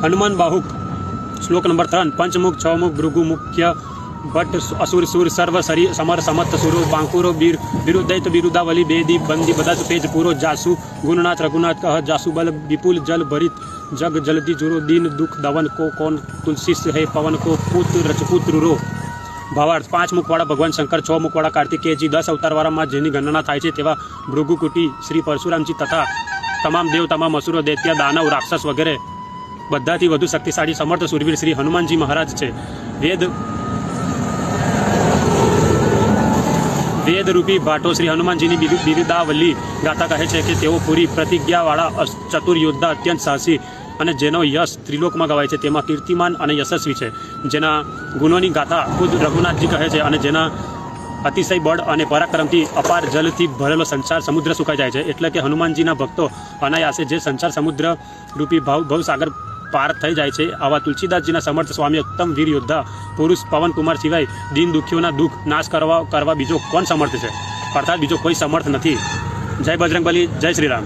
હનુમાન બાહુક શ્લોક નંબર ત્રણ પંચમુખ છમુખ ભૃગુ મુખ્ય ભટ્ટ અસુર સુર સર્વ સરી સમર સમર્થ સુરો બાંકુરો બીર બિરુદૈત બિરુદાવલી બેદી બંદી બધા પેજ પૂરો જાસુ ગુણનાથ રઘુનાથ કહ જાસુ બલ વિપુલ જલ ભરિત જગ જલદી જુરો દીન દુઃખ દવન કો કોન તુલસી હે પવન કો પુત રજપુત રો ભાવાર્થ પાંચ મુખવાળા ભગવાન શંકર છ મુખવાળા કાર્તિકેયજી દસ અવતારવાળામાં જેની ગણના થાય છે તેવા ભૃગુકુટી શ્રી પરશુરામજી તથા તમામ દેવ તમામ અસુરો દૈત્ય દાનવ રાક્ષસ વગેરે બધાથી વધુ શક્તિશાળી સમર્થ સુરવીર શ્રી હનુમાનજી મહારાજ છે. વેદ વેદરૂપી ભાટો શ્રી હનુમાનજીની બિરુ- બિરુદાવલી ગાથા કહે છે કે તેઓ પૂરી પ્રતિજ્ઞાવાળા ચતુર યોદ્ધા અત્યંત સાહસી અને જેનો યશ ત્રિલોકમાં ગવાય છે. તેમાં કીર્તિમાન અને યશસ્વી છે. જેના ગુણોની ગાથા ખુદ રઘુનાથજી કહે છે અને જેના અતિશય બળ અને પરાક્રમથી અપાર જલથી ભરેલો સંસાર સમુદ્ર સુકાઈ જાય છે. એટલે કે હનુમાનજીના ભક્તો અનાયાસે જે સંસાર સમુદ્ર રૂપી ભાવ, ભવસાગર પાર થઈ જાય છે. આવા તુલસીદાસજીના સમર્થ સ્વામી ઉત્તમ વીર યોદ્ધા પુરુષ પવનકુમાર સિવાય દીન દુઃખીઓના દુઃખ, નાશ કરવા કરવા બીજો કોણ સમર્થ છે? અર્થાત બીજો કોઈ સમર્થ નથી. જય બજરંગબલી, જય શ્રી રામ